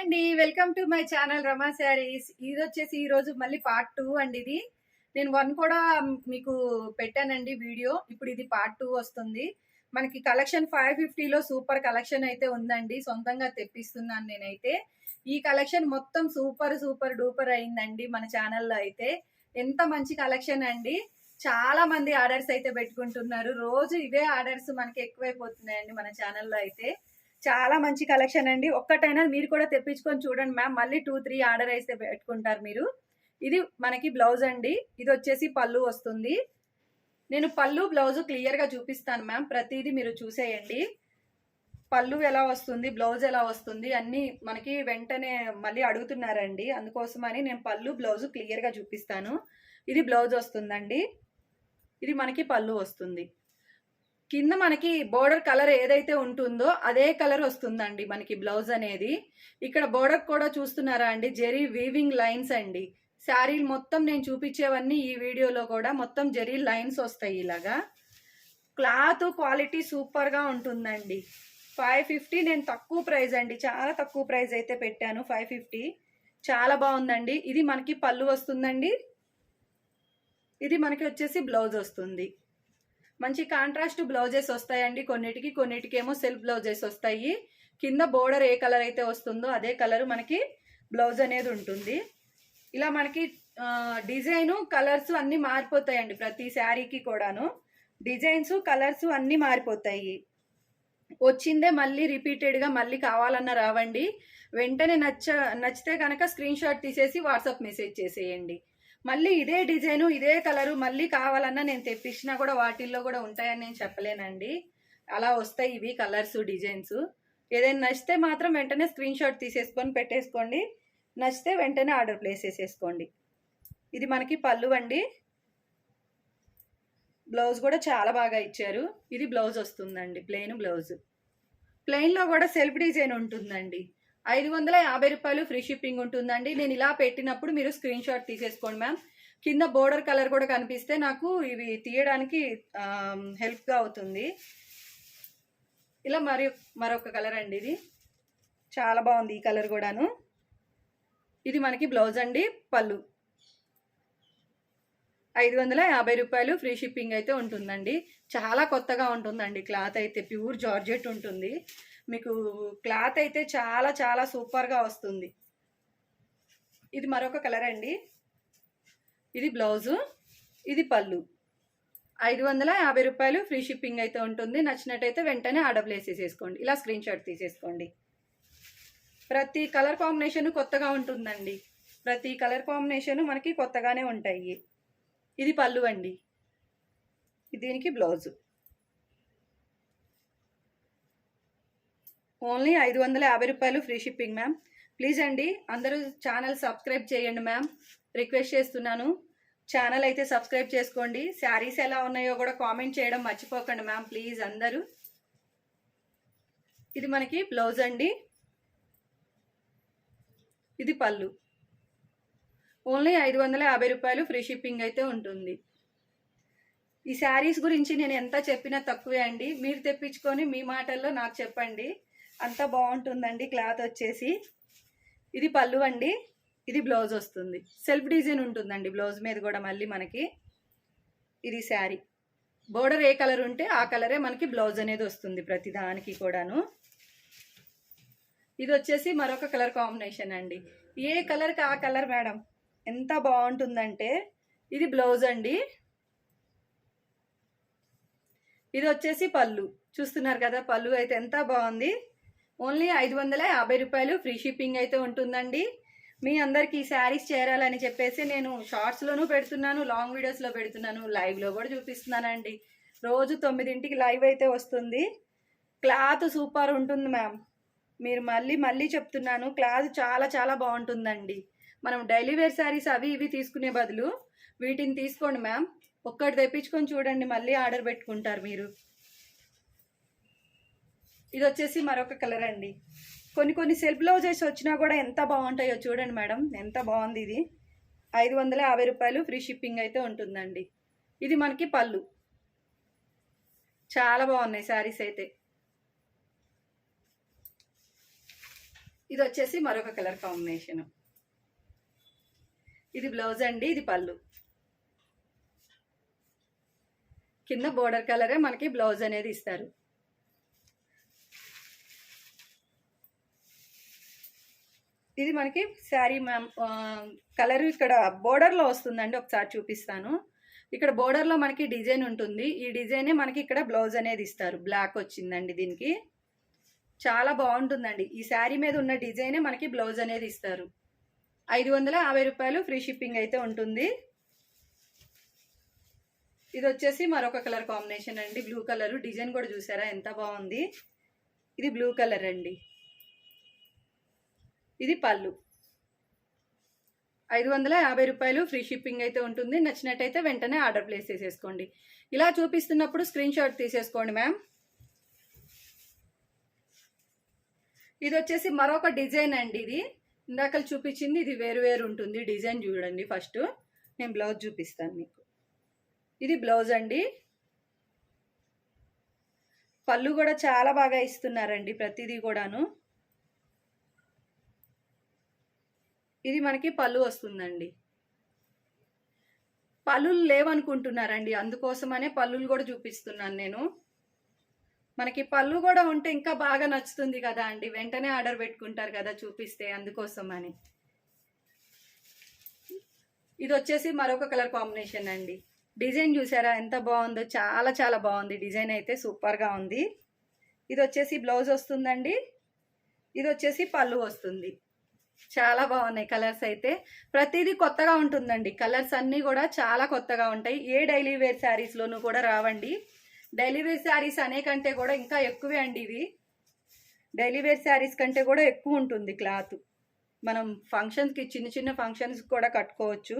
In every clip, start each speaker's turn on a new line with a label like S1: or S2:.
S1: అండి welcome to my channel Rama sarees. ఇది వచ్చేసి ఈరోజు మళ్ళీ పార్ట్ టూ అండి ఇది. నేను వన్ కూడా మీకు పెట్టానండి వీడియో. ఇప్పుడు ఇది పార్ట్ టూ వస్తుంది. మనకి కలెక్షన్ ఫైవ్ ఫిఫ్టీలో సూపర్ కలెక్షన్ అయితే ఉందండి. సొంతంగా తెప్పిస్తున్నాను నేనైతే. ఈ కలెక్షన్ మొత్తం సూపర్ సూపర్ డూపర్ అయిందండి మన ఛానల్లో అయితే. ఎంత మంచి కలెక్షన్ అండి. చాలా మంది ఆర్డర్స్ అయితే పెట్టుకుంటున్నారు. రోజు ఇవే ఆర్డర్స్ మనకి ఎక్కువైపోతున్నాయండి మన ఛానల్లో అయితే. చాలా మంచి కలెక్షన్ అండి. ఒక్కటైనా మీరు కూడా తెప్పించుకొని చూడండి మ్యామ్ మళ్ళీ టూ త్రీ ఆర్డర్ అయితే పెట్టుకుంటారు మీరు. ఇది మనకి బ్లౌజ్ అండి. ఇది వచ్చేసి పళ్ళు వస్తుంది. నేను పళ్ళు బ్లౌజ్ క్లియర్గా చూపిస్తాను మ్యామ్ ప్రతిదీ మీరు చూసేయండి. పళ్ళు ఎలా వస్తుంది బ్లౌజ్ ఎలా వస్తుంది అన్నీ మనకి వెంటనే మళ్ళీ అడుగుతున్నారండి. అందుకోసమని నేను పళ్ళు బ్లౌజ్ క్లియర్గా చూపిస్తాను. ఇది బ్లౌజ్ వస్తుందండి. ఇది మనకి పళ్ళు వస్తుంది. కింద మనకి బోర్డర్ కలర్ ఏదైతే ఉంటుందో అదే కలర్ వస్తుందండి మనకి బ్లౌజ్ అనేది. ఇక్కడ బోర్డర్ కూడా చూస్తున్నారా అండి? జెరీ వీవింగ్ లైన్స్ అండి. శారీలు మొత్తం నేను చూపించేవన్నీ ఈ వీడియోలో కూడా మొత్తం జెరీ లైన్స్ వస్తాయి ఇలాగా. క్లాత్ క్వాలిటీ సూపర్గా ఉంటుందండి. ఫైవ్ ఫిఫ్టీ నేను తక్కువ ప్రైస్ అండి. చాలా తక్కువ ప్రైస్ అయితే పెట్టాను ఫైవ్ ఫిఫ్టీ. చాలా బాగుందండి. ఇది మనకి పళ్ళు వస్తుందండి. ఇది మనకి వచ్చేసి బ్లౌజ్ వస్తుంది. మంచి కాంట్రాస్ట్ బ్లౌజెస్ వస్తాయండి. కొన్నిటికి కొన్నిటికేమో సెల్ఫ్ బ్లౌజెస్ వస్తాయి. కింద బోర్డర్ ఏ కలర్ అయితే వస్తుందో అదే కలర్ మనకి బ్లౌజ్ అనేది ఉంటుంది. ఇలా మనకి డిజైను కలర్స్ అన్నీ మారిపోతాయండి ప్రతి శారీకి కూడాను. డిజైన్స్ కలర్స్ అన్నీ మారిపోతాయి. వచ్చిందే మళ్ళీ రిపీటెడ్గా మళ్ళీ కావాలన్నా రావండి. వెంటనే నచ్చ నచ్చితే కనుక స్క్రీన్ షాట్ తీసేసి వాట్సాప్ మెసేజ్ చేసేయండి. మళ్ళీ ఇదే డిజైను ఇదే కలరు మళ్ళీ కావాలన్నా నేను తెప్పించినా కూడా వాటిల్లో కూడా ఉంటాయని నేను చెప్పలేనండి. అలా వస్తాయి ఇవి కలర్స్ డిజైన్స్. ఏదైనా నచ్చితే మాత్రం వెంటనే స్క్రీన్ షాట్ తీసేసుకొని పెట్టేసుకోండి. నచ్చితే వెంటనే ఆర్డర్ ప్లేస్ చేసేసుకోండి. ఇది మనకి పళ్ళు అండి. బ్లౌజ్ కూడా చాలా బాగా ఇచ్చారు. ఇది బ్లౌజ్ వస్తుందండి ప్లెయిన్ బ్లౌజ్. ప్లెయిన్లో కూడా సెల్ఫ్ డిజైన్ ఉంటుందండి. ఐదు వందల యాభై రూపాయలు ఫ్రీ షిప్పింగ్ ఉంటుందండి. నేను ఇలా పెట్టినప్పుడు మీరు స్క్రీన్ షాట్ తీసేసుకోండి మ్యామ్. కింద బోర్డర్ కలర్ కూడా కనిపిస్తే నాకు ఇవి తీయడానికి హెల్ప్గా అవుతుంది. ఇలా మరి మరొక కలర్ అండి ఇది. చాలా బాగుంది ఈ కలర్ కూడాను. ఇది మనకి బ్లౌజ్ అండి పళ్ళు. ఐదు వందల యాభై రూపాయలు ఫ్రీ షిప్పింగ్ అయితే ఉంటుందండి. చాలా కొత్తగా ఉంటుందండి క్లాత్ అయితే ప్యూర్ జార్జెట్ ఉంటుంది. మీకు క్లాత్ అయితే చాలా చాలా సూపర్గా వస్తుంది. ఇది మరొక కలర్ అండి. ఇది బ్లౌజు ఇది పళ్ళు. ఐదు వందల యాభై రూపాయలు ఫ్రీ షిప్పింగ్ అయితే ఉంటుంది. నచ్చినట్టయితే వెంటనే ఆర్డర్ ప్లేస్ చేసేసుకోండి ఇలా స్క్రీన్ షాట్ తీసేసుకోండి. ప్రతి కలర్ కాంబినేషన్ కొత్తగా ఉంటుందండి. ప్రతి కలర్ కాంబినేషన్ మనకి కొత్తగానే ఉంటాయి. ఇది పళ్ళు అండి. దీనికి బ్లౌజు. ఓన్లీ ఐదు వందల యాభై రూపాయలు ఫ్రీ షిప్పింగ్ మ్యామ్ ప్లీజ్ అండి అందరూ ఛానల్ సబ్స్క్రైబ్ చేయండి మ్యామ్ రిక్వెస్ట్ చేస్తున్నాను. ఛానల్ అయితే సబ్స్క్రైబ్ చేసుకోండి. శారీస్ ఎలా ఉన్నాయో కూడా కామెంట్ చేయడం మర్చిపోకండి మ్యామ్ ప్లీజ్ అందరూ. ఇది మనకి బ్లౌజ్ అండి. ఇది పళ్ళు. ఓన్లీ ఐదు వందల యాభై రూపాయలు ఫ్రీ షిప్పింగ్ అయితే ఉంటుంది. ఈ శారీస్ గురించి నేను ఎంత చెప్పినా తక్కువే అండి. మీరు తెప్పించుకొని మీ మాటల్లో నాకు చెప్పండి. అంత బాగుంటుందండి క్లాత్ వచ్చేసి. ఇది పళ్ళు అండి. ఇది బ్లౌజ్ వస్తుంది. సెల్ఫ్ డిజైన్ ఉంటుందండి బ్లౌజ్ మీద కూడా మళ్ళీ మనకి. ఇది శారీ. బోర్డర్ ఏ కలర్ ఉంటే ఆ కలరే మనకి బ్లౌజ్ అనేది వస్తుంది ప్రతి దానికి కూడాను. ఇది వచ్చేసి మరొక కలర్ కాంబినేషన్ అండి. ఏ కలర్కి ఆ కలర్ మేడం? ఎంత బాగుంటుందంటే ఇది బ్లౌజ్ అండి. ఇది వచ్చేసి పళ్ళు. చూస్తున్నారు కదా పళ్ళు అయితే ఎంత బాగుంది. ఓన్లీ ఐదు వందల యాభై రూపాయలు ఫ్రీ షిప్పింగ్ అయితే ఉంటుందండి. మీ అందరికీ శారీస్ చేరాలని చెప్పేసి నేను షార్ట్స్లోనూ పెడుతున్నాను లాంగ్ వీడియోస్లో పెడుతున్నాను లైవ్లో కూడా చూపిస్తున్నానండి. రోజు తొమ్మిదింటికి లైవ్ అయితే వస్తుంది. క్లాత్ సూపర్ ఉంటుంది మ్యామ్. మీరు మళ్ళీ మళ్ళీ చెప్తున్నాను క్లాత్ చాలా చాలా బాగుంటుందండి. మనం డైలీ వేర్ శారీస్ అవి ఇవి తీసుకునే బదులు వీటిని తీసుకోండి మ్యామ్. ఒక్కటి తెప్పించుకొని చూడండి మళ్ళీ ఆర్డర్ పెట్టుకుంటారు మీరు. ఇది వచ్చేసి మరొక కలర్ అండి. కొన్ని కొన్ని సెల్ఫ్ బ్లౌజెస్ వచ్చినా కూడా ఎంత బాగుంటాయో చూడండి మేడం. ఎంత బాగుంది ఇది. ఐదు వందల యాభై రూపాయలు ఫ్రీ షిప్పింగ్ అయితే ఉంటుందండి. ఇది మనకి పళ్ళు. చాలా బాగున్నాయి శారీస్ అయితే. ఇది వచ్చేసి మరొక కలర్ కాంబినేషన్. ఇది బ్లౌజ్ అండి ఇది పళ్ళు. కింద బోర్డర్ కలరే మనకి బ్లౌజ్ అనేది ఇస్తారు. ఇది మనకి శారీ మ్యామ్ కలర్ ఇక్కడ బోర్డర్లో వస్తుందండి ఒకసారి చూపిస్తాను. ఇక్కడ బోర్డర్లో మనకి డిజైన్ ఉంటుంది. ఈ డిజైనే మనకి ఇక్కడ బ్లౌజ్ అనేది ఇస్తారు. బ్లాక్ వచ్చిందండి దీనికి. చాలా బాగుంటుందండి. ఈ శారీ మీద ఉన్న డిజైనే మనకి బ్లౌజ్ అనేది ఇస్తారు. ఐదు వందల యాభై రూపాయలు ఫ్రీ షిప్పింగ్ అయితే ఉంటుంది. ఇది వచ్చేసి మరొక కలర్ కాంబినేషన్ అండి. Blue colour. డిజైన్ కూడా చూసారా? ఎంత బాగుంది. ఇది బ్లూ కలర్ అండి. ఇది పళ్ళు. ఐదు వందల యాభై రూపాయలు ఫ్రీ షిప్పింగ్ అయితే ఉంటుంది. నచ్చినట్టయితే వెంటనే ఆర్డర్ ప్లేస్ చేసేసుకోండి. ఇలా చూపిస్తున్నప్పుడు స్క్రీన్ షాట్ తీసేసుకోండి మ్యామ్. ఇది వచ్చేసి మరొక డిజైన్ అండి ఇది. ఇందాక చూపించింది ఇది వేరు వేరు ఉంటుంది డిజైన్ చూడండి ఫస్ట్. నేను బ్లౌజ్ చూపిస్తాను మీకు. ఇది బ్లౌజ్ అండి. పళ్ళు కూడా చాలా బాగా ఇస్తున్నారండి ప్రతిదీ కూడాను. ఇది మనకి పళ్ళు వస్తుందండి. పళ్ళులు లేవనుకుంటున్నారండి. అందుకోసమనే పళ్ళులు కూడా చూపిస్తున్నాను నేను. మనకి పళ్ళు కూడా ఉంటే ఇంకా బాగా నచ్చుతుంది కదా అండి. వెంటనే ఆర్డర్ పెట్టుకుంటారు కదా చూపిస్తే అందుకోసం అని ఇది వచ్చేసి మరొక కలర్ కాంబినేషన్ అండి. డిజైన్ చూసారా? ఎంత బాగుందో చాలా చాలా బాగుంది. డిజైన్ అయితే సూపర్గా ఉంది. ఇది వచ్చేసి బ్లౌజ్ వస్తుందండి. ఇది వచ్చేసి పళ్ళు వస్తుంది. చాలా బాగున్నాయి కలర్స్ అయితే. ప్రతిదీ కొత్తగా ఉంటుందండి. కలర్స్ అన్నీ కూడా చాలా కొత్తగా ఉంటాయి. ఏ డైలీ వేర్ శారీస్లోనూ కూడా రావండి. డైలీ వేర్ శారీస్ అనే కంటే కూడా ఇంకా ఎక్కువే అండి ఇవి. డైలీ వేర్ శారీస్ కంటే కూడా ఎక్కువ ఉంటుంది క్లాత్. మనం ఫంక్షన్స్కి చిన్న చిన్న ఫంక్షన్స్ కూడా కట్టుకోవచ్చు.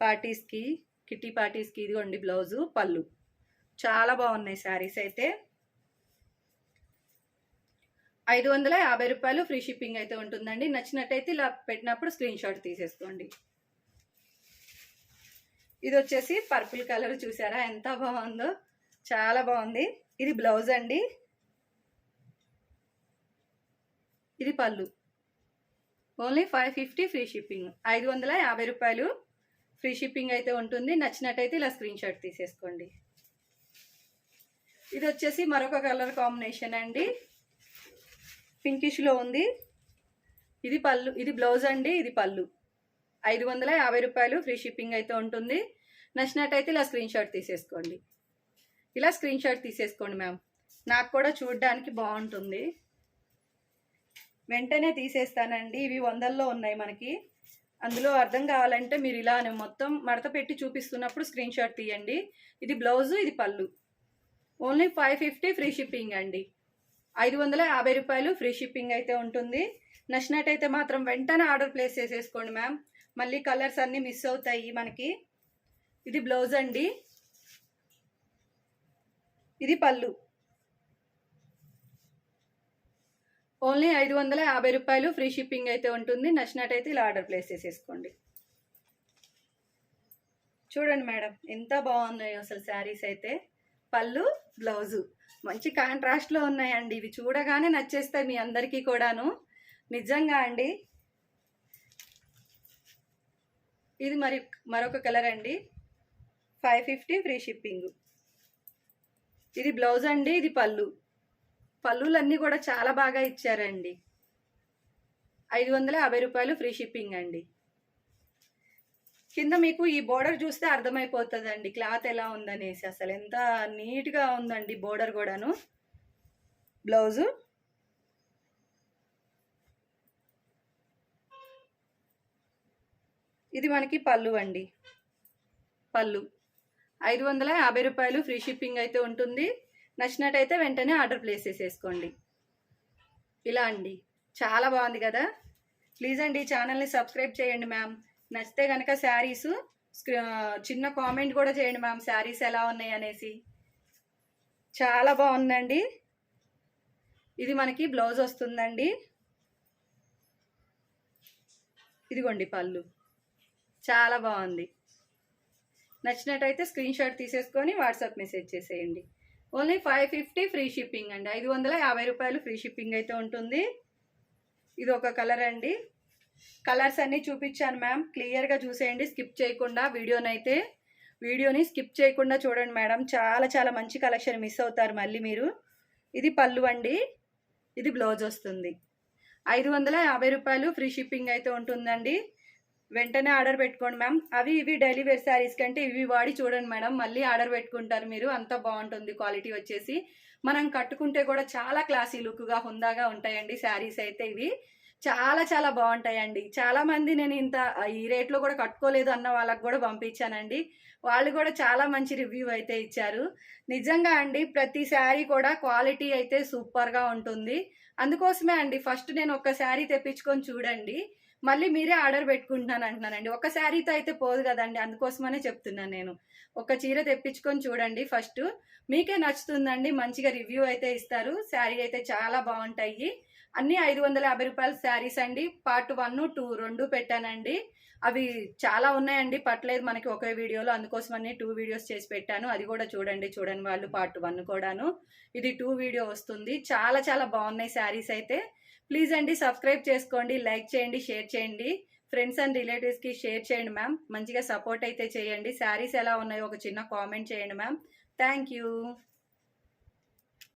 S1: పార్టీస్కి కిట్టి పార్టీస్కి ఇదిగోండి బ్లౌజు పళ్ళు. చాలా బాగున్నాయి శారీస్ అయితే. ఐదు వందల యాభై రూపాయలు ఫ్రీ షిప్పింగ్ అయితే ఉంటుందండి. నచ్చినట్టయితే ఇలా పెట్టినప్పుడు స్క్రీన్ షాట్ తీసేసుకోండి. ఇది వచ్చేసి పర్పుల్ కలర్ చూసారా? ఎంత బాగుందో. చాలా బాగుంది. ఇది బ్లౌజ్ అండి. ఇది పళ్ళు. Only five fifty free shipping. ఐదు వందల యాభై రూపాయలు ఫ్రీ షిప్పింగ్ అయితే ఉంటుంది. నచ్చినట్టయితే ఇలా స్క్రీన్ షాట్ తీసేసుకోండి. ఇది వచ్చేసి మరొక కలర్ కాంబినేషన్ అండి. పింకిష్లో ఉంది. ఇది పళ్ళు ఇది బ్లౌజ్ అండి ఇది పళ్ళు. ఐదు వందల యాభై రూపాయలు ఫ్రీ షిప్పింగ్ అయితే ఉంటుంది. నచ్చినట్టయితే ఇలా స్క్రీన్ షాట్ తీసేసుకోండి. ఇలా స్క్రీన్ షాట్ తీసేసుకోండి మ్యామ్. నాకు కూడా చూడడానికి బాగుంటుంది. వెంటనే తీసేస్తానండి. ఇవి వందల్లో ఉన్నాయి మనకి. అందులో అర్థం కావాలంటే మీరు ఇలా మొత్తం మడత పెట్టి చూపిస్తున్నప్పుడు స్క్రీన్ షాట్ తీయండి. ఇది బ్లౌజు ఇది పళ్ళు. Only five fifty free shipping అండి. ఐదు వందల యాభై రూపాయలు ఫ్రీ షిప్పింగ్ అయితే ఉంటుంది. నచ్చినట్టయితే మాత్రం వెంటనే ఆర్డర్ ప్లేస్ చేసేసుకోండి మ్యామ్. మళ్ళీ కలర్స్ అన్నీ మిస్ అవుతాయి మనకి. ఇది బ్లౌజ్ అండి. ఇది పళ్ళు. ఓన్లీ ఐదు వందల యాభై రూపాయలు ఫ్రీ షిప్పింగ్ అయితే ఉంటుంది. నచ్చినట్టయితే ఇలా ఆర్డర్ ప్లేస్ చేసేసుకోండి. చూడండి మేడం ఎంత బాగున్నాయో అసలు శారీస్ అయితే. పళ్ళు బ్లౌజు. మంచి కాంట్రాస్ట్లో ఉన్నాయండి. ఇవి చూడగానే నచ్చేస్తాయి మీ అందరికీ కూడాను. నిజంగా అండి. ఇది మరి మరొక కలర్ అండి. Five fifty free shipping. ఇది బ్లౌజ్ అండి ఇది పళ్ళు. పళ్ళులన్నీ కూడా చాలా బాగా ఇచ్చారండి. ఐదు వందల యాభై రూపాయలు ఫ్రీ షిప్పింగ్ అండి. కింద మీకు ఈ బోర్డర్ చూస్తే అర్థమైపోతుందండి. క్లాత్ ఎలా ఉందనేసి అసలు ఎంత నీట్గా ఉందండి బోర్డర్ కూడాను. బ్లౌజు. ఇది మనకి పళ్ళు అండి. పళ్ళు. ఐదు వందల యాభై రూపాయలు ఫ్రీ షిప్పింగ్ అయితే ఉంటుంది. నచ్చినట్టయితే వెంటనే ఆర్డర్ ప్లేస్ చేసేసుకోండి. ఇలా అండి. చాలా బాగుంది కదా. ప్లీజ్ అండి ఛానల్ని సబ్స్క్రైబ్ చేయండి మ్యామ్. నచ్చితే కనుక శారీస్. చిన్న కామెంట్ కూడా చేయండి మ్యామ్. శారీస్ ఎలా ఉన్నాయి అనేసి. చాలా బాగుందండి. ఇది మనకి బ్లౌజ్ వస్తుందండి. ఇదిగోండి పళ్ళు. చాలా బాగుంది. నచ్చినట్టయితే స్క్రీన్ షాట్ తీసేసుకొని వాట్సాప్ మెసేజ్ చేసేయండి. Only five fifty free shipping అండి. ఐదు వందల యాభై రూపాయలు ఫ్రీ షిప్పింగ్ అయితే ఉంటుంది. ఇది ఒక కలర్ అండి. కలర్స్ అన్నీ చూపించాను మ్యామ్. క్లియర్గా చూసేయండి స్కిప్ చేయకుండా వీడియోనైతే. వీడియోని స్కిప్ చేయకుండా చూడండి మేడం. చాలా చాలా మంచి కలెక్షన్ మిస్ అవుతారు మళ్ళీ మీరు. ఇది పళ్ళు అండి. ఇది బ్లౌజ్ వస్తుంది. ఐదు వందల యాభై రూపాయలు ఫ్రీ షిప్పింగ్ అయితే ఉంటుందండి. వెంటనే ఆర్డర్ పెట్టుకోండి మ్యామ్. అవి ఇవి డైలీ వేర్ శారీస్ కంటే ఇవి వాడి చూడండి మేడం. మళ్ళీ ఆర్డర్ పెట్టుకుంటారు మీరు. అంత బాగుంటుంది క్వాలిటీ వచ్చేసి. మనం కట్టుకుంటే కూడా చాలా క్లాసీ లుక్గా హుందాగా ఉంటాయండి శారీస్ అయితే ఇవి. చాలా చాలా బాగుంటాయండి. చాలా మంది నేను ఇంత ఈ రేట్లో కూడా కట్టుకోలేదు అన్న వాళ్ళకి కూడా పంపించానండి. వాళ్ళు కూడా చాలా మంచి రివ్యూ అయితే ఇచ్చారు. నిజంగా అండి ప్రతి శారీ కూడా క్వాలిటీ అయితే సూపర్గా ఉంటుంది. అందుకోసమే అండి ఫస్ట్ నేను ఒక శారీ తెప్పించుకొని చూడండి. మళ్ళీ మీరే ఆర్డర్ పెట్టుకుంటున్నాను అంటున్నానండి. ఒక శారీతో అయితే పోదు కదండి అందుకోసమనే చెప్తున్నాను నేను. ఒక చీర తెప్పించుకొని చూడండి ఫస్ట్. మీకే నచ్చుతుందండి మంచిగా రివ్యూ అయితే ఇస్తారు. శారీ అయితే చాలా బాగుంటాయి. అన్ని ఐదు వందల యాభై రూపాయల శారీస్ అండి. పార్ట్ వన్ టూ రెండు పెట్టానండి. అవి చాలా ఉన్నాయండి. పట్టలేదు మనకి ఒకే వీడియోలో. అందుకోసమని టూ వీడియోస్ చేసి పెట్టాను. అది కూడా చూడండి. చూడండి వాళ్ళు పార్ట్ వన్ కూడాను. ఇది టూ వీడియో వస్తుంది. చాలా చాలా బాగున్నాయి శారీస్ అయితే. ప్లీజ్ అండి సబ్స్క్రైబ్ చేసుకోండి. లైక్ చేయండి షేర్ చేయండి. ఫ్రెండ్స్ అండ్ రిలేటివ్స్కి షేర్ చేయండి మ్యామ్ మంచిగా సపోర్ట్ అయితే చేయండి. శారీస్ ఎలా ఉన్నాయో ఒక చిన్న కామెంట్ చేయండి మ్యామ్ థ్యాంక్ యూ